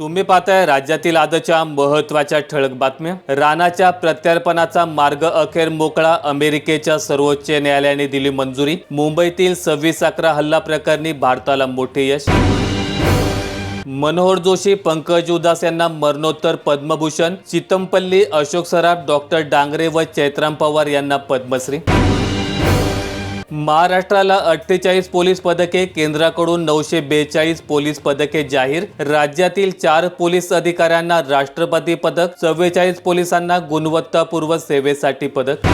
तुम्ही पाहताय राज्यातील आजच्या महत्त्वाच्या ठळक बातम्या. राणाच्या प्रत्यार्पणाचा मार्ग अखेर मोकळा अमेरिकेच्या सर्वोच्च न्यायालयाने दिली मंजुरी. मुंबईतील सव्वीस अकरा हल्ला प्रकरणी भारताला मोठे यश. मनोहर जोशी पंकज उदास यांना मरणोत्तर पद्मभूषण. चितमपल्ली अशोक सराफ डॉक्टर डांगरे व चैत्राम पवार यांना पद्मश्री. महाराष्ट्राला अठ्ठेचाळीस पोलीस पदके केंद्राकडून नऊशे बेचाळीस पोलीस पदके जाहीर. राज्यातील चार पोलीस अधिकाऱ्यांना राष्ट्रपती पदक चव्वेचाळीस पोलिसांना गुणवत्तापूर्व सेवेसाठी पदक.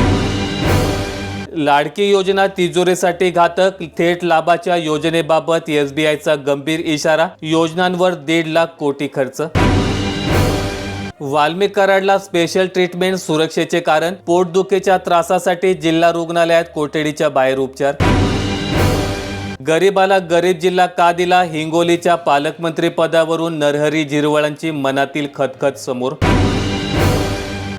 लाडकी योजना तिजोरीसाठी घातक थेट लाभाच्या योजनेबाबत एसबीआयचा गंभीर इशारा योजनांवर दीड लाख कोटी खर्च. वाल्मिक कराडला स्पेशल ट्रीटमेंट सुरक्षेचे कारण पोटदुखीच्या त्रासासाठी जिल्हा रुग्णालयात कोठडीच्या बाहेर उपचार. गरीबाला गरीब जिल्हा का दिला? हिंगोलीच्या पालकमंत्री पदावरून नरहरी झिरवळांची मनातील खतखत समोर.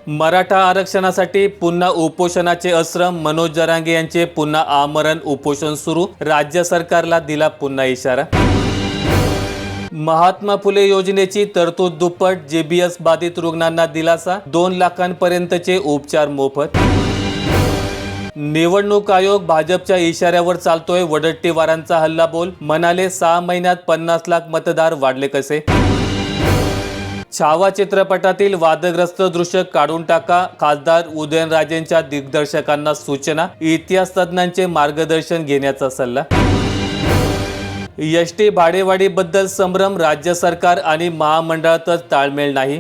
मराठा आरक्षणासाठी पुन्हा उपोषणाचे अश्रम मनोज जरांगे यांचे पुन्हा आमरण उपोषण सुरू. राज्य सरकारला दिला पुन्हा इशारा. महात्मा फुले योजनेची तरतूद दुप्पट जेबीएस बाधित रुग्णांना दिलासा दोन लाखांपर्यंतचे उपचार मोफत. निवडणूक आयोग भाजपच्या इशाऱ्यावर चालतोय वडट्टीवारांचा हल्ला बोल म्हणाले सहा महिन्यात पन्नास लाख मतदार वाढले कसे? छावा चित्रपटातील वादग्रस्त दृश्य काढून टाका खासदार उदयनराजेंच्या दिग्दर्शकांना सूचना इतिहास तज्ज्ञांचे मार्गदर्शन घेण्याचा सल्ला. एस टी भाडेवाढीबद्दल संभ्रम राज्य सरकार आणि महामंडळातच ताळमेळ नाही.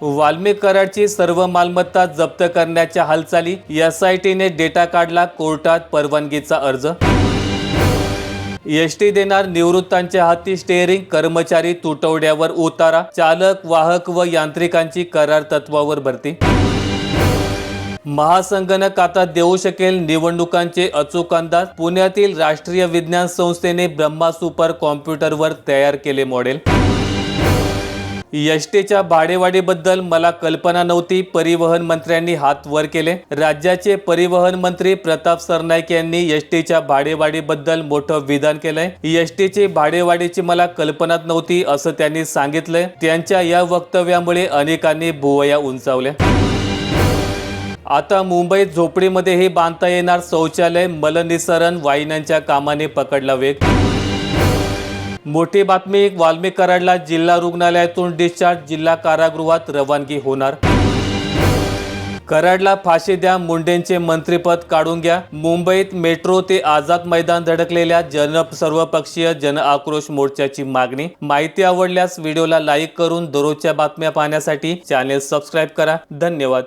वाल्मिक कराडची सर्व मालमत्ता जप्त करण्याच्या हालचाली एस आय टीने डेटा काढला कोर्टात परवानगीचा अर्ज. एस टी देणार निवृत्तांच्या हाती स्टेअरिंग कर्मचारी तुटवड्यावर उतारा चालक वाहक व यांत्रिकांची करार तत्वावर भरती. महासंगणक आता देऊ शकेल निवडणुकांचे अचूक अंदाज. पुण्यातील राष्ट्रीय विज्ञान संस्थेने ब्रह्मा सुपर कॉम्प्युटरवर तयार केले मॉडेल. यष्टेच्या भाडेवाढीबद्दल मला कल्पना नव्हती. परिवहन मंत्र्यांनी हात वर केले. राज्याचे परिवहन मंत्री प्रताप सरनाईक यांनी एस भाडेवाढीबद्दल मोठं विधान केलंय. एस भाडेवाढीची मला कल्पनाच नव्हती असं त्यांनी सांगितलंय. त्यांच्या या वक्तव्यामुळे अनेकांनी भुवया उंचावल्या. आता मुंबईत झोपडीमध्येही बांधता येणार शौचालय मलनिसरण वाहिन्यांच्या कामाने पकडला वेग. मोठी बातमी वाल्मिक कराडला जिल्हा रुग्णालयातून डिस्चार्ज जिल्हा कारागृहात रवानगी होणार. कराडला फाशी द्या मुंडेंचे मंत्रीपद काढून घ्या. मुंबईत मेट्रो ते आझाद मैदान धडकलेल्या जन सर्वपक्षीय जन आक्रोश मोर्चाची मागणी. माहिती आवडल्यास व्हिडिओला लाईक करून दररोजच्या बातम्या पाहण्यासाठी चॅनेल सबस्क्राईब करा. धन्यवाद.